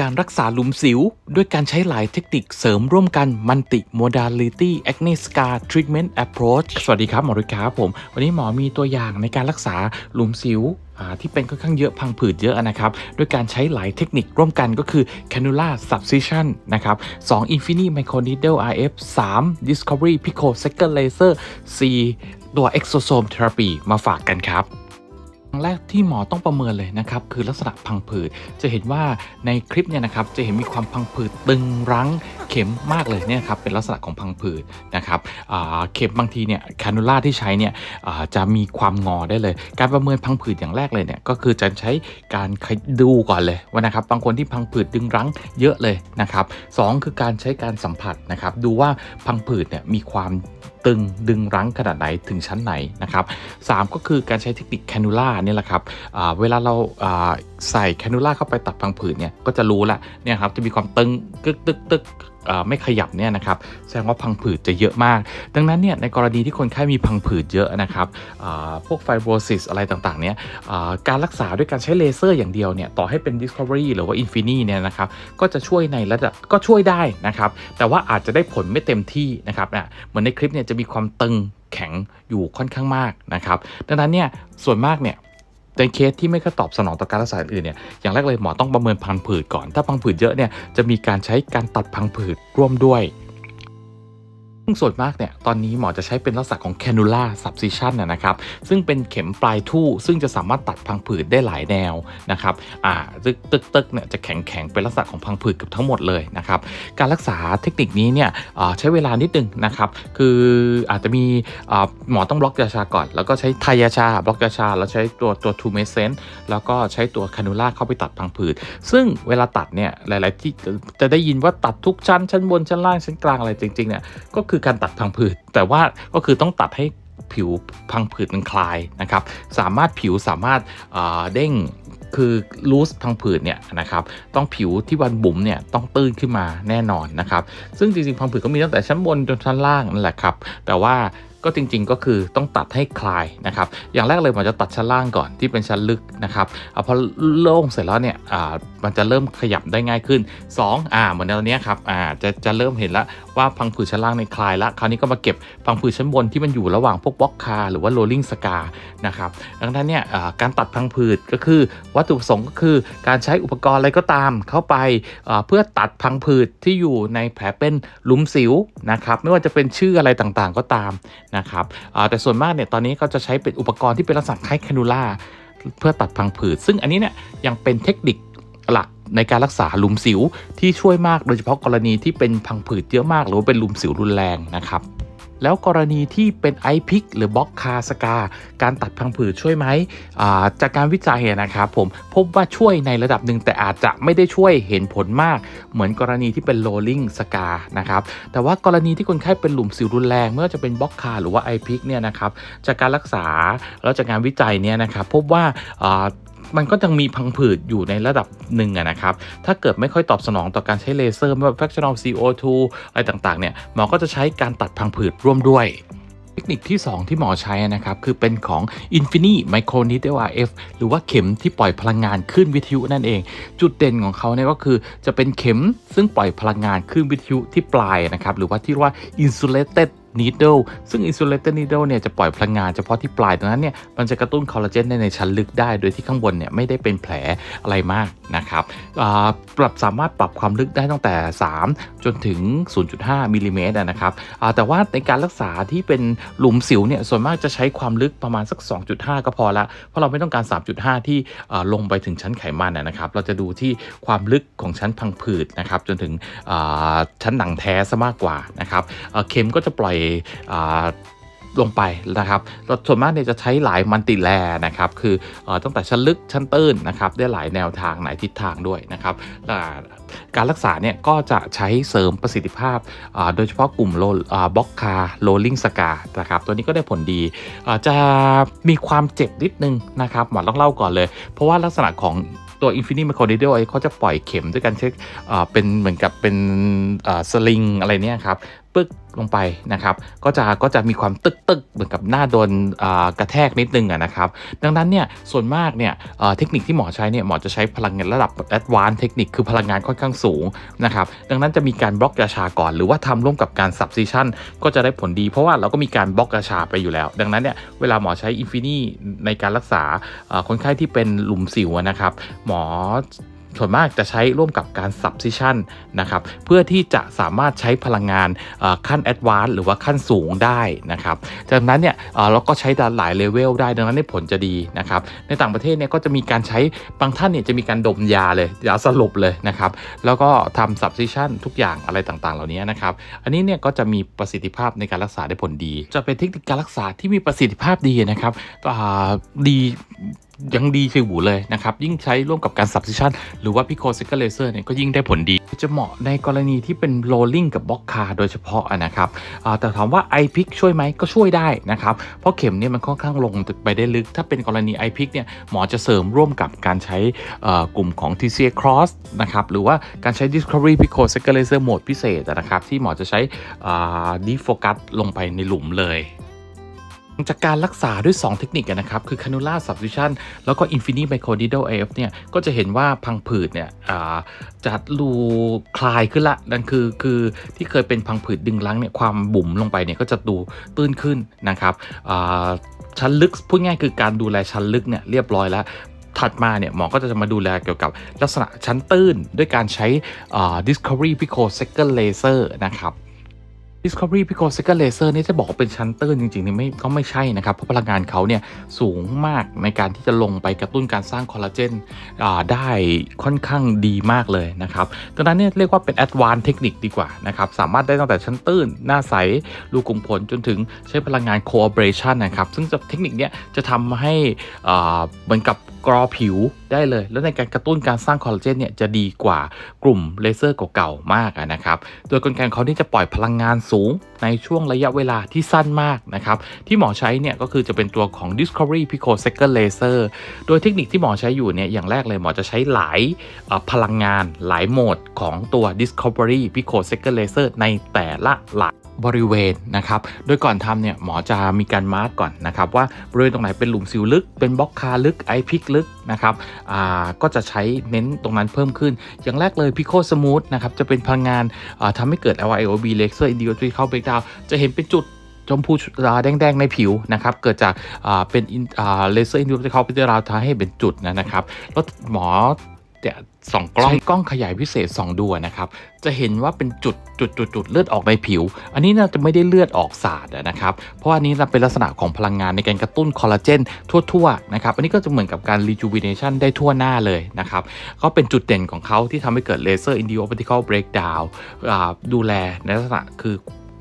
การรักษาหลุมสิว ด้วยการใช้หลายเทคนิคเสริมร่วมกัน Multi Modality Acne Scar Treatment Approach สวัสดีครับหมอรุยครับผม วันนี้หมอมีตัวอย่างในการรักษาหลุมสิวที่เป็นค่อนข้างเยอะพังผืดเยอะนะครับด้วยการใช้หลายเทคนิคร่วมกันก็คือ Cannula Subcision นะครับ2 Infinity Microneedle RF 3 Discovery Pico Second Laser 4 ตัว Exosome Therapy มาฝากกันครับ แรกที่หมอต้องประเมินเลยนะครับคือลักษณะพังผืดจะเห็นว่าในคลิปเนี่ยนะครับจะเห็นมีความพังผืดตึงรั้งเข็มมากเลยเนี่ยครับเป็นลักษณะของพังผืดนะครับเข็มบางทีเนี่ยแคนูล่าที่ใช้เนี่ยจะมีความงอได้เลย การประเมินพังผืดอย่างแรกเลยเนี่ยก็คือจะใช้การดูก่อนเลยว่านะครับบางคนที่พังผืดดึงรั้งเยอะเลยนะครับสองคือการใช้การสัมผัสนะครับดูว่าพังผืดเนี่ยมีความตึงดึงรั้งขนาดไหนถึงชั้นไหนนะครับ3ก็คือการใช้เทคนิคแคนูล่าเนี่ยแหละครับเวลาเราใส่แคนูล่าเข้าไปตัดพังผืดเนี่ยก็จะรู้ละเนี่ยครับจะมีความตึงกึกตึกตึก ไม่ขยับเนี่ยนะครับแสดงว่าพังผืดจะเยอะมาก ดังนั้นเนี่ยในกรณีที่คนไข้มีพังผืดเยอะนะครับพวกไฟโบรซิสอะไรต่างๆเนี่ยการรักษาด้วยการใช้เลเซอร์อย่างเดียวเนี่ยต่อให้เป็น Discovery หรือว่า Infini เนี่ยนะครับก็จะช่วยในระดับก็ช่วยได้นะครับแต่ว่าอาจจะได้ผลไม่เต็มที่นะครับอะเหมือนในคลิปเนี่ยจะมีความตึงแข็งอยู่ค่อนข้างมากนะครับดังนั้นเนี่ยส่วนมากเนี่ย ต่เคสที่ไม่ค่อยตอบสนองต่อการรักษาอื่นเนี่ยอย่างแรกเลยหมอต้องประเมินพังผืดก่อน ถ้าพังผืดเยอะเนี่ยจะมีการใช้การตัดพังผืดร่วมด้วย ส่วนมากเนี่ยตอนนี้หมอจะใช้เป็นลักษณะของ cannula subcision นนะครับซึ่งเป็นเข็มปลายทู่ ซึ่งจะสามารถตัดพังผืดได้หลายแนวนะครับอ่าตึกตึกตึกเนี่ยจะแข็งแข็งเป็นลักษณะของพังผืดเกับทั้งหมดเลยนะครับการรักษาเทคนิคนี้เนี่ยใช้เวลานิดนึงนะครับคืออาจจะมีหมอต้องบล็อกยาชาก่อน แล้วก็ใช้ไทยาชาบล็อกยาชา แล้วใช้ตัวตัวทูเมเซนแล้วก็ใช้ตัวแคนูล่าเข้าไปตัดพังผืด ซึ่งเวลาตัดเนี่ยหลาย ๆ ที่จะจะได้ยินว่าตัดทุกชั้นชั้นบนชั้นล่างชั้นกลางอะไรจริง ๆ เนี่ยก็คือการตัดพังผืด แต่ว่าก็คือต้องตัดให้ผิวพังผืดมันคลายนะครับ สามารถผิวสามารถอ่าเด้งคือลูสพังผืดเนี่ยนะครับ ต้องผิวที่วันบุ๋มเนี่ยต้องตื้นขึ้นมาแน่นอนนะครับ ซึ่งจริงๆพังผืดก็มีตั้งแต่ชั้นบนจนชั้นล่างนั่นแหละครับ แต่ว่า ก็จริงๆก็คือต้องตัดให้คลายนะครับ อย่างแรกเลยหมอจะตัดชั้นล่างก่อนที่เป็นชั้นลึกนะครับอาพอโล่งเสร็จแล้วเนี่ยอ่ามันจะเริ่มขยับได้ง่ายขึ้น 2อ่าเหมือนตอนนี้ครับอ่าจะจะเริ่มเห็นแล้วว่าพังผืดชั้นล่างในคลายแล้วคราวนี้ก็มาเก็บพังผืดชั้นบนที่มันอยู่ระหว่างพวกบล็อกคาหรือว่าโรลลิงสกานะครับดังนั้นเนี่ยการตัดพังผืดก็คือวัตถุประสงค์ก็คือการใช้อุปกรณ์อะไรก็ตามเข้าไปเพื่อตัดพังผืดที่อยู่ในแผลเป็นหลุมสิวนะครับไม่ว่าจะเป็นชื่ออะไรต่างๆก็ตามนะครับแต่ส่วนมากเนี่ยตอนนี้ก็จะใช้เป็นอุปกรณ์ที่เป็นลักษณะคล้ายแคนูล่าเพื่อตัดพังผืด ซึ่งอันนี้เนี่ยยังเป็นเทคนิคหลักในการรักษาหลุมสิวที่ช่วยมากโดยเฉพาะกรณีที่เป็นพังผืดเยอะมาก หรือว่าเป็นหลุมสิวรุนแรงนะครับ แล้วกรณีที่เป็นไอพิกหรือบล็อกคาสกา การตัดพังผืดช่วยไหมาจากการวิจัยนะครับผมพบว่าช่วยในระดับหนึ่งแต่อาจจะไม่ได้ช่วยเห็นผลมาก เหมือนกรณีที่เป็นโรลลิงสกานะครับแต่ว่ากรณีที่คนไข้เป็นหลุมสิวรุนแรงไม่ว่าจะเป็นบล็อกคาหรือว่าไอพิกเนี่ยนะครับจากการรักษาแล้วจากงานวิจัยเนี่ยนะครับพบว่าอ่า มันก็ยังมีพังผืดอยู่ในระดับหนึ่งะนะครับ ถ้าเกิดไม่ค่อยตอบสนองต่อการใช้เลเซอร์ไม่ว่า fractional CO2 อะไรต่างๆเนี่ยหมอก็จะใช้การตัดพังผืดร่วมด้วยเทคนิคที่ 2 ที่หมอใช้นะครับ คือเป็นของ Infini Microneedle RF หรือว่าเข็มที่ปล่อยพลังงานขึ้นวิทยุนั่นเอง จุดเด่นของเขาเนี่ยก็คือจะเป็นเข็มซึ่งปล่อยพลังงานขึ้นวิทยุที่ปลายนะครับ หรือว่าที่เรียกว่า insulated needle ซึ่ง insulated needle เนี่ยจะปล่อยพลังงานเฉพาะที่ปลายดังนั้นเนี่ยมันจะกระตุ้นคอลลาเจนได้ในชั้นลึกได้ โดยที่ข้างบนเนี่ยไม่ได้เป็นแผลอะไรมากนะครับอ่าปรับสามารถปรับความลึกได้ตั้งแต่ 3 จนถึง 0.5มิลลิเมตรนะครับอ่าแต่ว่าในการรักษาที่เป็นหลุมสิวเนี่ยส่วนมากจะใช้ความลึกประมาณสัก 2.5 ก็พอละเพราะเราไม่ต้องการ 3.5 ที่อ่าลงไปถึงชั้นไขมันนะครับเราจะดูที่ความลึกของชั้นพังผืดนะครับจนถึงอ่าชั้นหนังแท้ซะมากกว่านะครับเข็มก็จะปล่อยลงไปนะครับเราส่วนมากเนี่ยจะใช้หลายมันติแลนะครับ คืออตั้งแต่ชั้นลึกชั้นตื้นนะครับ ได้หลายแนวทางหลายทิศทางด้วยนะครับการรักษาเนี่ยก็จะใช้เสริมประสิทธิภาพ โดยเฉพาะกลุ่มโลบล็อกคาโรลลิงสกานะครับ ตัวนี้ก็ได้ผลดีจะมีความเจ็บนิดนึงนะครับหมอต้องเล่าก่อนเลย เพราะว่าลักษณะของตัว Infinity Microneedle เขาจะปล่อยเข็มด้วยการเช็คเป็นเหมือนกับเป็นสลิงอะไรเนี่ยครับ ปึ๊กลงไปนะครับ ก็จะก็จะมีความตึกตึกๆเหมือนกับหน้าโดนกระแทกนิดนึงอะนะครับ ดังนั้นเนี่ยส่วนมากเนี่ยเทคนิคที่หมอใช้เนี่ยหมอจะใช้พลังงานระดับ advanced เทคนิคคือพลังงานค่อนข้างสูงนะครับ ดังนั้นจะมีการบล็อกยาชาก่อน หรือว่าทำร่วมกับการ substitution ก็จะได้ผลดีเพราะว่าเราก็มีการบล็อกยาชาไปอยู่แล้ว ดังนั้นเนี่ยเวลาหมอใช้ Infini ในการรักษาคนไข้ที่เป็นหลุมสิวนะครับหมอ ส่วนมากจะใช้ร่วมกับการ substitution นะครับเพื่อที่จะสามารถใช้พลังงานขั้น advanced หรือว่าขั้นสูงได้นะครับจากนั้นเนี่ยเราก็ใช้หลายเลเวลได้ดังนั้นเนี่ยผลจะดีนะครับในต่างประเทศเนี่ยก็จะมีการใช้บางท่านเนี่ยจะมีการดมยาเลยยาสลบเลยนะครับแล้วก็ทำ substitution ทุกอย่างอะไรต่างๆ เหล่านี้นะครับอันนี้เนี่ยก็จะมีประสิทธิภาพในการรักษาได้ผลดี จะเป็นเทคนิคการรักษาที่มีประสิทธิภาพดีนะครับอ่าดี ยังดีเชียวหูเลยนะครับ ยิ่งใช้ร่วมกับการ substitution หรือว่า pico s i c a l a s e r เนี่ยก็ยิ่งได้ผลดี จะเหมาะในกรณีที่เป็น rolling กับบล็อกคาโดยเฉพาะนะครับแต่ถามว่า i p i c ช่วยไหมก็ช่วยได้นะครับ เพราะเข็มเนี่ยมันค่อนข้างลงไปได้ลึก ถ้าเป็นกรณี i p i c เนี่ยหมอจะเสริมร่วมกับการใช้กลุ่มของ TCA cross นะครับหรือว่าการใช้ discovery pico s i c a l a s e r mode พิเศษนะครับที่หมอจะใช้อ่า deep focus ลงไปในหลุมเลย จากการรักษาด้วย 2 เทคนิคนะครับ คือ cannula substitution แล้วก็ infini microneedle AF เนี่ย ก็จะเห็นว่าพังผืดเนี่ยอ่าจะรูคลายขึ้นละนั่นคือคือที่เคยเป็นพังผืดดึงลังเนี่ยความบุ๋มลงไปเนี่ยก็จะดูตื้นขึ้นนะครับชั้นลึกพูดง่ายคือการดูแลชั้นลึกเนี่ยเรียบร้อยแล้วถัดมาเนี่ยหมอก็จะมาดูแลเกี่ยวกับลักษณะชั้นตื้น ด้วยการใช้ discovery picosecond laser นะครับ Discovery Pico Second Laser นี่จะบอกเป็นชั้นตื้นจริงๆนี่ไม่ก็ไม่ใช่นะครับ เพราะพลังงานเขาเนี่ยสูงมากในการที่จะลงไปกระตุ้นการสร้างคอลลาเจนได้ค่อนข้างดีมากเลยนะครับดังนั้นเนี่ยเรียกว่าเป็น Advanced เทคนิคดีกว่านะครับสามารถได้ตั้งแต่ชั้นตื้น หน้าใสรูกลุ่มผลจนถึงใช้พลังงาน Collaboration นะครับ ซึ่งเทคนิคเนี้ยจะทำให้เหมือนกับกรอผิวได้เลย แล้วในการกระตุ้นการสร้างคอลลาเจนเนี่ยจะดีกว่ากลุ่มเลเซอร์เก่าๆมากนะครับ โดยกลไกของเขาที่จะปล่อยพลังงานสูงในช่วงระยะเวลาที่สั้นมากนะครับ ที่หมอใช้เนี่ยก็คือจะเป็นตัวของ Discovery Pico Second Laser โดยเทคนิคที่หมอใช้อยู่เนี่ยอย่างแรกเลยหมอจะใช้หลายพลังงานหลายโหมดของตัว Discovery Pico Second Laser ในแต่ละหลัก บริเวณนะครับ โดยก่อนทำเนี่ยหมอจะมีการมาร์กก่อนนะครับว่าบริเวณตรงไหนเป็นหลุมสิวลึก เป็นบล็อกคาลึกไอพิกลึกนะครับก็จะใช้เน้นตรงนั้นเพิ่มขึ้น อย่างแรกเลย Pico Smooth นะครับจะเป็นพลังงานาทำให้เกิด LIOB Laser Individual Breakdown จะเห็นเป็นจุดชมพูแดงๆ ในผิวนะครับ เกิดจากเป็นเลเซอร์อินดิวที่เขาพิจารณาทำให้เป็นจุดนะครับ แล้วหมอ จะส่องกล้องใช้กล้องขยายพิเศษสองดูนะครับ จะเห็นว่าเป็นจุดจุดจุดจุดเลือดออกในผิว อันนี้น่าจะไม่ได้เลือดออกสาดนะครับ เพราะอันนี้เป็นลักษณะของพลังงานในการกระตุ้นคอลลาเจนทั่วๆนะครับ อันนี้ก็จะเหมือนกับการ rejuvenation ได้ทั่วหน้าเลยนะครับ ก็เป็นจุดเด่นของเขาที่ทำให้เกิด laser indioptical breakdown อ่าดูแลในลักษณะคือ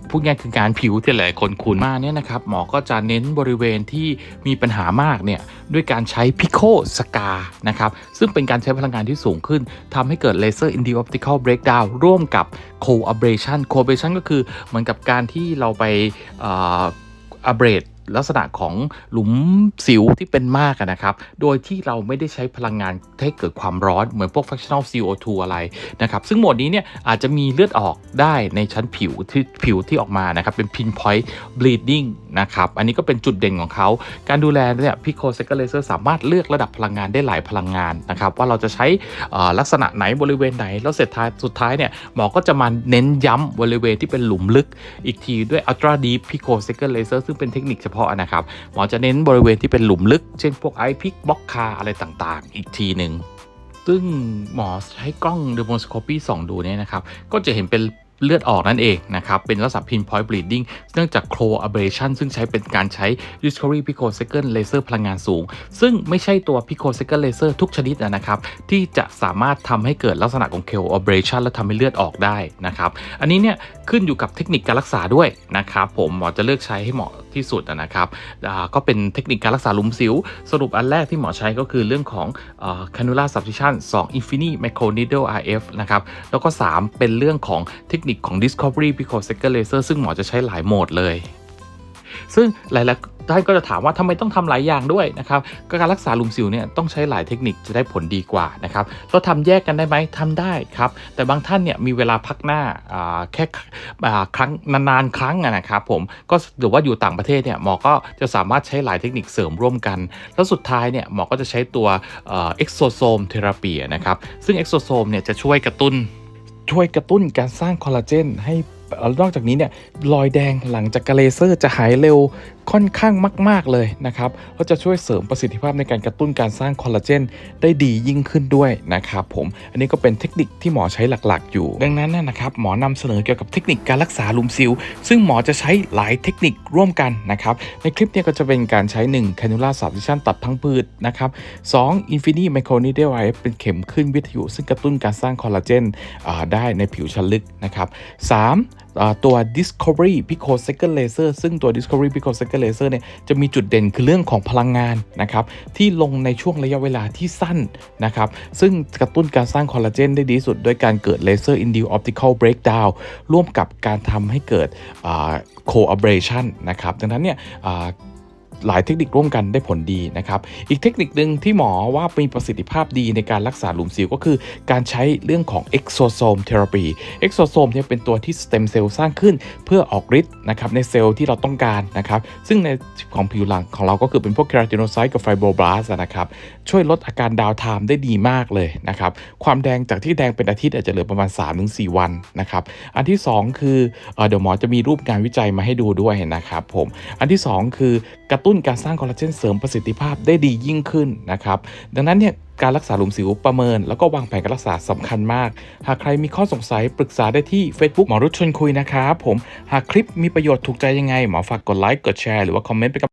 พูดง่ายคือการผิวที่หลายคนคุ้นมาเนี่ยนะครับหมอก็จะเน้นบริเวณที่มีปัญหามากเนี่ยด้วยการใช้พิโคสกานะครับซึ่งเป็นการใช้พลังงานที่สูงขึ้นทำให้เกิดเลเซอร์อินดิออปติคอลเบรกดาวร่วมกับ coablation coablation ก็คือเหมือนกับการที่เราไปอัเบรด ลักษณะของหลุมสิวที่เป็นมากนะครับ โดยที่เราไม่ได้ใช้พลังงานให้เกิดความร้อนเหมือนพวก fractional CO2 อะไรนะครับ ซึ่งโหมดนี้เนี่ยอาจจะมีเลือดออกได้ในชั้นผิวที่ผิวที่ออกมานะครับ เป็น pinpoint bleeding นะครับ อันนี้ก็เป็นจุดเด่นของเขา การดูแลเนี่ยพิโคเซกเลเซอร์สามารถเลือกระดับพลังงานได้หลายพลังงานนะครับ ว่าเราจะใช้ลักษณะไหนบริเวณไหน แล้วเสร็จท้ายสุดท้ายเนี่ยหมอก็จะมาเน้นย้ำบริเวณที่เป็นหลุมลึก อีกทีด้วย ultra deep pico second laser ซึ่งเป็นเทคนิคเฉพาะนะครับ หมอจะเน้นบริเวณที่เป็นหลุมลึก เช่นพวกไอพิกบล็อกคาอะไรต่างๆ อีกทีหนึ่งซึ่งหมอใช้กล้องเดโมสโคปีส่องดูเนี่ยนะครับ ก็จะเห็นเป็นเลือดออกนั่นเองนะครับ เป็นลักษณะ pinpoint bleeding เนื่องจาก c l o ablation ซึ่งใช้เป็นการใช้ discovery picosecond laser พลังงานสูง ซึ่งไม่ใช่ตัว picosecond laser ทุกชนิดนะครับ ที่จะสามารถทำให้เกิดลักษณะของ c l o ablation และทำให้เลือดออกได้นะครับ อันนี้เนี่ย ขึ้นอยู่กับเทคนิคการรักษาด้วยนะครับผมหมอจะเลือกใช้ให้เหมาะที่สุดนะครับก็เป็นเทคนิคการรักษาลุมสิว สรุปอันแรกที่หมอใช้ก็คือเรื่องของอ่า cannula substitution 2 infini microneedle RF นะครับแล้วก็ 3 เป็นเรื่องของเทคนิคของ discovery picosecond laser ซึ่งหมอจะใช้หลายโหมดเลย ซึ่งหลาย ท่านก็จะถามว่าทำไมต้องทำหลายอย่างด้วยนะครับก็การรักษาหลุมสิวเนี่ยต้องใช้หลายเทคนิคจะได้ผลดีกว่านะครับเราทำแยกกันได้ไหมทำได้ครับ แต่บางท่านเนี่ยมีเวลาพักหน้าอ่าแค่อ่าครั้งนานๆครั้งนะครับผมก็หรือว่าอยู่ต่างประเทศเนี่ยหมอก็จะสามารถใช้หลายเทคนิคเสริมร่วมกัน แล้วสุดท้ายเนี่ยหมอก็จะใช้ตัวเอ็กโซโซมเทราปีนะครับซึ่งเอ็กโซโซมเนี่ยจะช่วยกระตุ้นช่วยกระตุ้นการสร้างคอลลาเจนให้นอกจากนี้เนี่ยรอยแดงหลังจากกาเลเซอร์จะหายเร็ว ค่อนข้างมาก ๆเลยนะครับแล้วจะช่วยเสริมประสิทธิภาพในการกระตุ้นการสร้างคอลลาเจนได้ดียิ่งขึ้นด้วยนะครับผมอันนี้ก็เป็นเทคนิคที่หมอใช้หลักๆ อยู่ ดังนั้นนะครับหมอนำเสนอเกี่ยวกับเทคนิคการรักษาลุมสิวซึ่งหมอจะใช้หลายเทคนิคร่วมกันนะครับในคลิปเนี้ก็จะเป็นการใช้1 cannula substitution ตัดพังพืชนะครับ2 infinity microneedle IF เป็นเข็มขึ้นวิทยุ ซึ่งกระตุ้นการสร้างคอลลาเจนได้ในผิวชั้นลึกนะครับ3อ่าตัว Discovery Pico Second Laser ซึ่งตัว Discovery Pico Second เลเซอร์เนี่ยจะมีจุดเด่นคือเรื่องของพลังงานนะครับที่ลงในช่วงระยะเวลาที่สั้นนะครับซึ่งกระตุ้นการสร้างคอลลาเจนได้ดีสุด โดยการเกิดเลเซอร์อินดิวออปติคอลเบรกดาวร่วมกับการทำให้เกิดโคอับเรชันนะครับดังนั้นเนี่ย หลายเทคนิคร่วมกันได้ผลดีนะครับ อีกเทคนิคหนึ่งที่หมอว่ามีประสิทธิภาพดีในการรักษาหลุมสิวก็คือ การใช้เรื่องของ exosome therapy exosome เนี่ยเป็นตัวที่สเต็มเซลล์สร้างขึ้นเพื่อออกฤทธิ์นะครับในเซลล์ที่เราต้องการนะครับ ซึ่งในของผิวหลังของเราก็คือเป็นพวก keratinocyte กับ fibroblasts อะนะครับ ช่วยลดอาการดาวไทม์ได้ดีมากเลยนะครับ ความแดงจากที่แดงเป็นอาทิตย์อาจจะเหลือประมาณ 3-4 วันนะครับ อันที่ 2 คือเอ่อเดี๋ยวหมอจะมีรูปงานวิจัยมาให้ดูด้วยนะครับผม อันที่ 2 คือกระตุ้นการสร้างคอลลาเจนเสริมประสิทธิภาพได้ดียิ่งขึ้นนะครับดังนั้นเนี่ยการรักษาหลุมสิวประเมิน แล้วก็วางแผนการรักษาสำคัญมาก หากใครมีข้อสงสัยปรึกษาได้ที่ Facebook หมอรุชชวนคุยนะครับผมหากคลิปมีประโยชน์ถูกใจยังไงหมอฝากกดไลค์กดแชร์หรือว่าคอมเมนต์ไปกับ